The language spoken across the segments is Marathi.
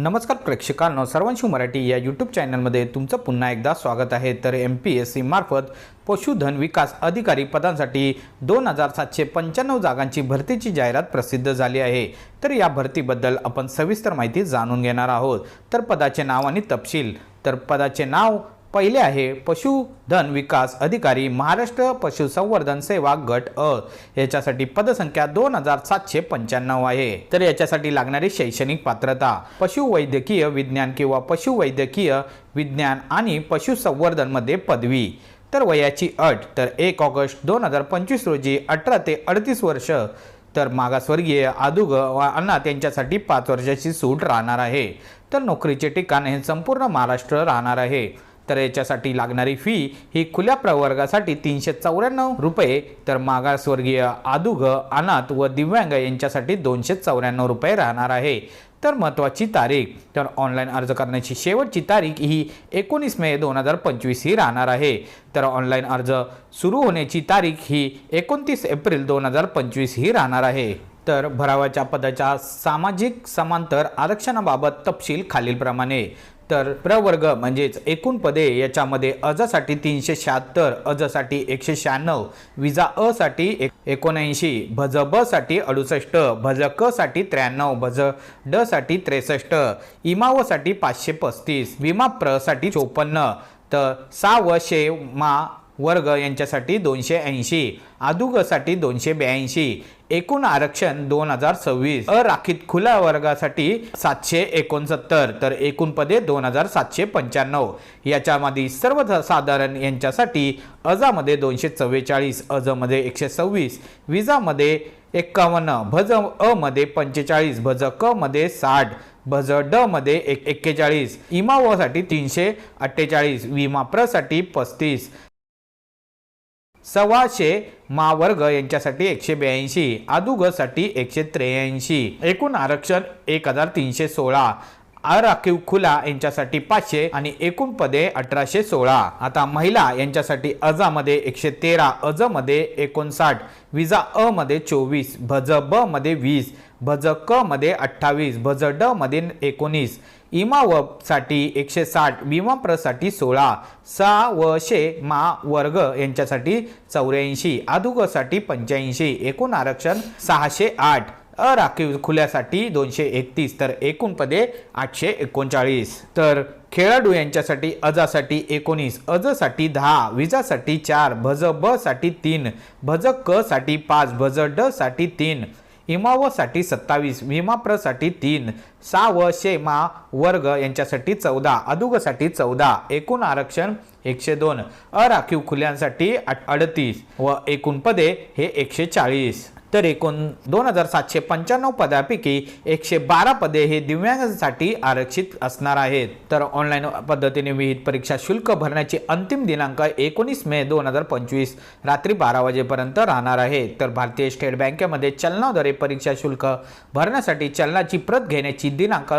नमस्कार प्रेक्षकांनो सर्वांशी मराठी या यूट्यूब चॅनलमध्ये तुमचं पुन्हा एकदा स्वागत आहे. तर एम पी एस सी मार्फत पशुधन विकास अधिकारी पदांसाठी दोन हजार सातशे पंच्याण्णव जागांची भरतीची जाहिरात प्रसिद्ध झाली आहे. तर या भरतीबद्दल आपण सविस्तर माहिती जाणून घेणार आहोत. तर पदाचे नाव आणि तपशील. तर पदाचे नाव पहिले आहे पशुधन विकास अधिकारी महाराष्ट्र पशुसंवर्धन सेवा गट अ. याच्यासाठी पदसंख्या दोन हजार सातशे पंच्याण्णव आहे. तर याच्यासाठी लागणारी शैक्षणिक पात्रता पशुवैद्यकीय विज्ञान किंवा पशुवैद्यकीय विज्ञान आणि पशुसंवर्धनमध्ये पदवी. तर वयाची अट तर एक ऑगस्ट दोन हजार पंचवीस रोजी अठरा ते अडतीस वर्ष. तर मागासवर्गीय आदुग व अनाथ यांच्यासाठी पाच वर्षाची सूट राहणार आहे. तर नोकरीचे ठिकाण हे संपूर्ण महाराष्ट्र राहणार आहे. तर याच्यासाठी लागणारी फी ही खुल्या प्रवर्गासाठी तीनशे चौऱ्याण्णव रुपये. तर मागासवर्गीय आदुग अनाथ व दिव्यांग यांच्यासाठी दोनशे चौऱ्याण्णव रुपये राहणार आहे. तर महत्त्वाची तारीख तर ऑनलाईन अर्ज करण्याची शेवटची तारीख ही एकोणीस मे दोन हजार पंचवीस ही राहणार आहे. तर ऑनलाईन अर्ज सुरू होण्याची तारीख ही एकोणतीस एप्रिल दोन हजार पंचवीस ही राहणार आहे. तर भरावाच्या पदाच्या सामाजिक समांतर आरक्षणाबाबत तपशील खालीलप्रमाणे. तर प्रवर्ग म्हणजेच एकूण पदे याच्यामध्ये अजसाठी तीनशे शहात्तर अजसाठी एकशे शहाण्णव विजा अ साठी एक एकोणऐंशी भज ब साठी अडुसष्ट भज क साठी त्र्याण्णव भज ड साठी त्रेसष्ट इमावसाठी पाचशे पस्तीस विमा प्रसाठी चोपन्न तर सा व शे मा वर्ग यांच्यासाठी दोनशे ऐंशी आदुगसाठी दोनशे ब्याऐंशी एकूण आरक्षण दोन हजार सव्वीस. अराखीत खुल्या वर्गासाठी सातशे एकोणसत्तर तर एकूण पदे दोन हजार सातशे पंच्याण्णव. याच्यामध्ये सर्वसाधारण यांच्यासाठी अजामध्ये दोनशे चव्वेचाळीस अजमध्ये एकशे सव्वीस विजामध्ये एक्कावन्न भज अ मध्ये पंचेचाळीस भज क मध्ये साठ भज ड मध्ये एक एक्केचाळीस इमावसाठी तीनशे अठ्ठेचाळीस विमा प्रसाठी पस्तीस सव्वाशे मावर्ग यांच्यासाठी एकशे ब्याऐंशी आदुगसाठी एकशे त्र्याऐंशी. एकूण आरक्षण एक हजार तीनशे सोळा. अराखीव खुला यांच्यासाठी पाचशे आणि एकूण पदे अठराशे सोळा. आता महिला यांच्यासाठी अजामध्ये एकशे तेरा अजमध्ये एकोणसाठ विजा अ मध्ये चोवीस भज ब मध्ये वीस भज क मध्ये अठ्ठावीस भज ड मध्ये एकोणीस इमा व साठी एकशे साठ विमा प्रसाठी सोळा सा व शे मा वर्ग यांच्यासाठी चौऱ्याऐंशी आदुगसाठी पंच्याऐंशी एकूण आरक्षण सहाशे आठ अराखीव खुल्यासाठी दोनशे एकतीस तर एकूण पदे आठशे एकोणचाळीस. तर खेळाडू यांच्यासाठी अजासाठी एकोणीस अजसाठी दहा विजासाठी चार भज ब साठी तीन भज क साठी पाच भज ड साठी तीन इमावसाठी सत्तावीस विमाप्रसाठी तीन सा व वर्ग यांच्यासाठी चौदा अदुगसाठी चौदा एकूण आरक्षण एकशे दोन अराखीव खुल्यांसाठी अडतीस व एकूण पदे हे एकशे चाळीस. तर एकूण दोन हजार सातशे पंच्याण्णव पदापैकी एकशे बारा पदे हे दिव्यांगांसाठी आरक्षित असणार आहेत. तर ऑनलाईन पद्धतीने विहित परीक्षा शुल्क भरण्याची अंतिम दिनांक एकोणीस मे दोन हजार पंचवीस रात्री बारा वाजेपर्यंत राहणार आहे. तर भारतीय स्टेट बँकेमध्ये चलनाद्वारे परीक्षा शुल्क भरण्यासाठी चलनाची प्रत घेण्याची दिनांक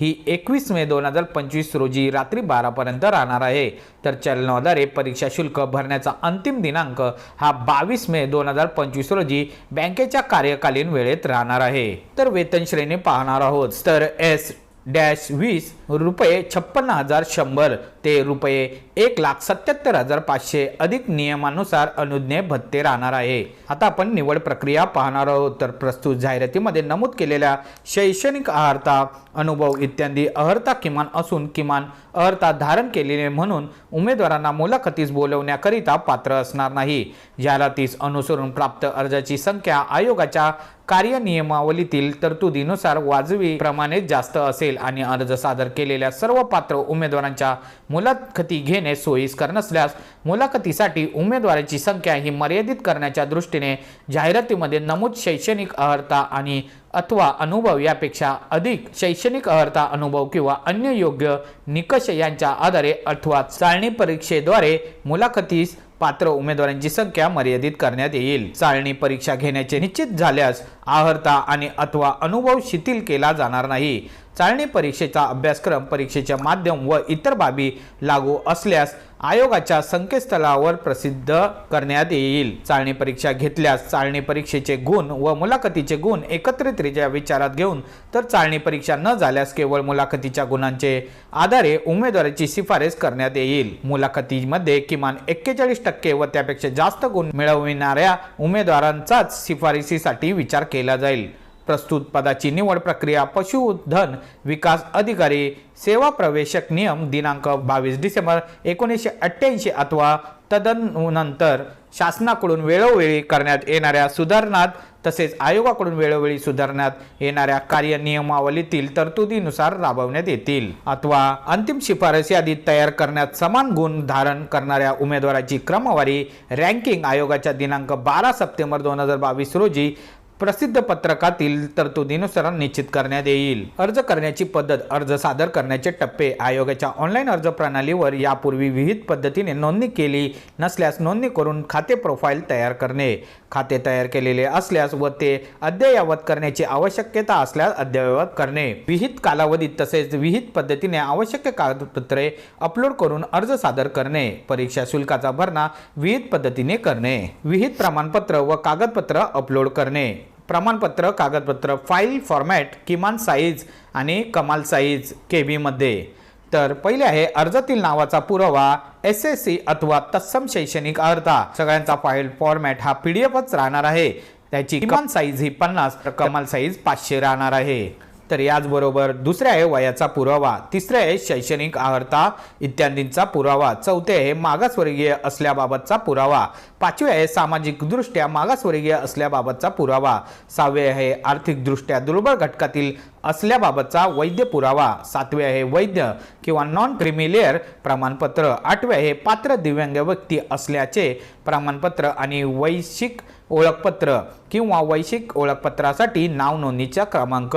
ही एकवीस मे दोन हजार पंचवीस रोजी रात्री बारापर्यंत राहणार आहे. तर चलनाद्वारे परीक्षा शुल्क भरण्याचा अंतिम दिनांक हा बावीस मे दोन हजार पंचवीस रोजी बँकेच्या कार्यकालीन वेळेत राहणार आहे. तर वेतन श्रेणी पाहणार आहोत. तर एस डॅश वीस रुपये छप्पन्न हजार शंभर. ते रुपये एक लाख सत्याहत्तर हजार पाचशे अधिक नियमानुसार अनुज्ञे भत्ते राहणार आहे. आता आपण निवड प्रक्रिया पाहणार आहोत. तर प्रस्तुत जाहिरातीमध्ये नमूद केलेल्या शैक्षणिक अहर्ता अनुभव इत्यादी अहर्ता किमान असून किमान अहर्ता धारण केलेले म्हणून उमेदवारांना मुलाखतीस बोलवण्याकरिता पात्र असणार नाही. जाहिरातीस अनुसरून प्राप्त अर्जाची संख्या आयोगाच्या कार्यनियमावलीतील तरतुदीनुसार वाजवी प्रमाणे जास्त असेल आणि अर्ज सादर केलेल्या सर्व पात्र उमेदवारांच्या मुलाखती घेणे सोयीस्कर नसल्यास मुलाखतीसाठी उमेदवाराची संख्या ही मर्यादित करण्याच्या दृष्टीने जाहिरातीमध्ये नमूद शैक्षणिक अर्हता आणि अथवा अनुभव यापेक्षा अधिक शैक्षणिक अर्हता अनुभव किंवा अन्य योग्य निकष यांच्या आधारे अथवा चाळणी परीक्षेद्वारे मुलाखतीस पात्र उमेदवारांची संख्या मर्यादित करण्यात येईल. चाळणी परीक्षा घेण्याचे निश्चित झाल्यास आहर्ता आणि अथवा अनुभव शिथिल केला जाणार नाही. चाळणी परीक्षेचा अभ्यासक्रम परीक्षेचे माध्यम व इतर बाबी लागू असल्यास आयोगाच्या संकेतस्थळावर प्रसिद्ध करण्यात येईल. चालणी परीक्षा घेतल्यास चालणी परीक्षेचे गुण व मुलाखतीचे गुण एकत्रितरित्या विचारात घेऊन तर चालणी परीक्षा न झाल्यास केवळ मुलाखतीच्या गुणांचे आधारे उमेदवाराची शिफारस करण्यात येईल. मुलाखतीमध्ये किमान एक्केचाळीस टक्के व त्यापेक्षा जास्त गुण मिळविणाऱ्या उमेदवारांचाच शिफारसीसाठी विचार केला जाईल. प्रस्तुत पदाची निवड प्रक्रिया पशुधन विकास अधिकारी सेवा प्रवेशक नियम दिनांक बावीस डिसेंबर एकोणीसशे अठ्ठ्याऐंशी अथवा तदनंतर शासनाकडून वेळोवेळी करण्यात येणाऱ्या सुधारणात तसेच आयोगाकडून वेळोवेळी सुधारण्यात येणाऱ्या कार्यनियमावलीतील तरतुदीनुसार राबवण्यात येतील. अथवा अंतिम शिफारस यादी तयार करण्यात समान गुण धारण करणाऱ्या उमेदवाराची क्रमवारी रँकिंग आयोगाच्या दिनांक बारा सप्टेंबर दोन हजार बावीस रोजी प्रसिद्ध पत्रकातील तरतुदीनुसार निश्चित करण्यात येईल. अर्ज करण्याची पद्धत अर्ज सादर करण्याचे टप्पे आयोगाच्या ऑनलाईन अर्ज प्रणालीवर यापूर्वी विविध पद्धतीने नोंदणी केली नसल्यास नोंदणी करून खाते प्रोफाईल तयार करणे. खाते तयार केलेले असल्यास व ते अद्ययावत करण्याची आवश्यकता असल्यास अद्ययावत करणे. विहित कालावधीत तसेच विहित पद्धतीने आवश्यक कागदपत्रे अपलोड करून अर्ज सादर करणे. परीक्षा शुल्काचा भरणा विहित पद्धतीने करणे. विहित प्रमाणपत्र व कागदपत्र अपलोड करणे. प्रमाणपत्र कागदपत्र फाईल फॉर्मॅट किमान साईज आणि कमाल साईज के बीमध्ये तर पहिले आहे अर्जातील नावाचा पुरावा एस एस सी अथवा तत्सम शैक्षणिक अर्धा सगळ्यांचा फाईल फॉर्मॅट हा पी डी एफच राहणार आहे. त्याची किमान साईज ही पन्नास तर कमाल साईज पाचशे राहणार आहे. तर याचबरोबर दुसरे आहे वयाचा पुरावा. तिसरे आहे शैक्षणिक आहर्ता इत्यादींचा पुरावा. चौथे आहे मागासवर्गीय असल्याबाबतचा पुरावा. पाचवे आहे सामाजिकदृष्ट्या मागासवर्गीय असल्याबाबतचा पुरावा. सहावे आहे आर्थिकदृष्ट्या दुर्बळ घटकातील असल्याबाबतचा वैद्य पुरावा. सातवे आहे वैद्य किंवा नॉन क्रिमिलेअर प्रमाणपत्र. आठवे आहे पात्र दिव्यांग व्यक्ती असल्याचे प्रमाणपत्र आणि वैश्विक ओळखपत्र किंवा वैश्विक ओळखपत्रासाठी नाव नोंदणीचा क्रमांक.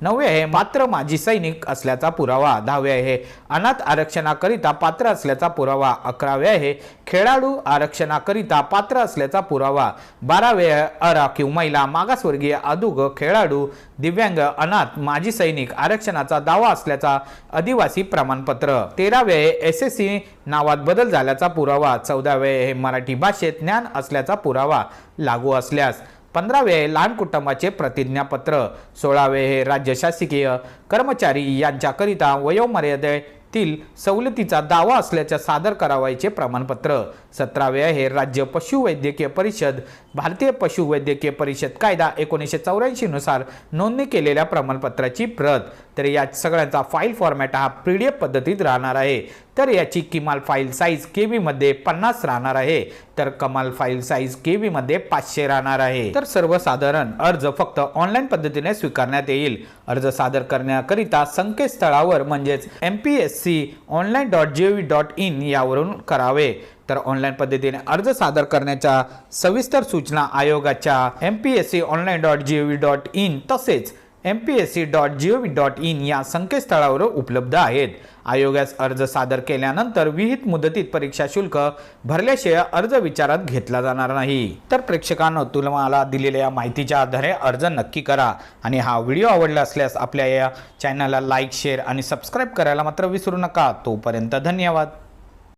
नववे आहे मात्र माजी सैनिक असल्याचा पुरावा. दहावे आहे अनाथ आरक्षणाकरिता पात्र असल्याचा पुरावा. अकरावे आहे खेळाडू आरक्षणाकरिता पात्र असल्याचा पुरावा. बारावे अरा अराखीव महिला मागासवर्गीय अधुग खेळाडू दिव्यांग अनाथ माजी सैनिक आरक्षणाचा दावा असल्याचा आदिवासी प्रमाणपत्र. तेरावे एस एस सी नावात बदल झाल्याचा पुरावा. चौदावे हे मराठी भाषेत ज्ञान असल्याचा पुरावा लागू असल्यास. पंधरावे लहान कुटुंबाचे प्रतिज्ञापत्र. सोळावे हे राज्य शासकीय कर्मचारी यांच्याकरिता वयोमर्यादे तील सवलतीचा दावा असल्याचे सादर करावायचे प्रमाणपत्र. सतरावे आहे राज्य पशुवैद्यकीय परिषद भारतीय पशुवैद्यकीय परिषद कायदा एकोणीसशे चौऱ्याऐंशी नुसार नोंदणी केलेल्या प्रमाणपत्राची प्रत. तर या सगळ्यांचा फाईल फॉर्मॅट हा पी डी एफ पद्धतीत राहणार आहे. तर याची किमाल फाईल साईज के मध्ये पन्नास राहणार आहे. तर कमाल फाईल साईज के मध्ये पाचशे राहणार आहे. तर सर्वसाधारण अर्ज फक्त ऑनलाईन पद्धतीने स्वीकारण्यात येईल. अर्ज सादर करण्याकरिता संकेतस्थळावर म्हणजेच M P S C online dot G O V dot in यावरून करावे. तर ऑनलाईन पद्धतीने अर्ज सादर करण्याच्या सविस्तर सूचना आयोगाच्या M P S C online dot G O V dot in तसेच M P S C dot G O V dot in या संकेतस्थळावर उपलब्ध आहेत. आयोगास अर्ज सादर केल्यानंतर विहित मुदतीत परीक्षा शुल्क भरल्याशिवाय अर्ज विचारात घेतला जाणार नाही. तर प्रेक्षकांनो तुम्हाला दिलेल्या या माहितीच्या आधारे अर्ज नक्की करा आणि हा व्हिडिओ आवडला असल्यास आपल्या या चॅनलला लाईक शेअर आणि सबस्क्राईब करायला मात्र विसरू नका. तोपर्यंत धन्यवाद.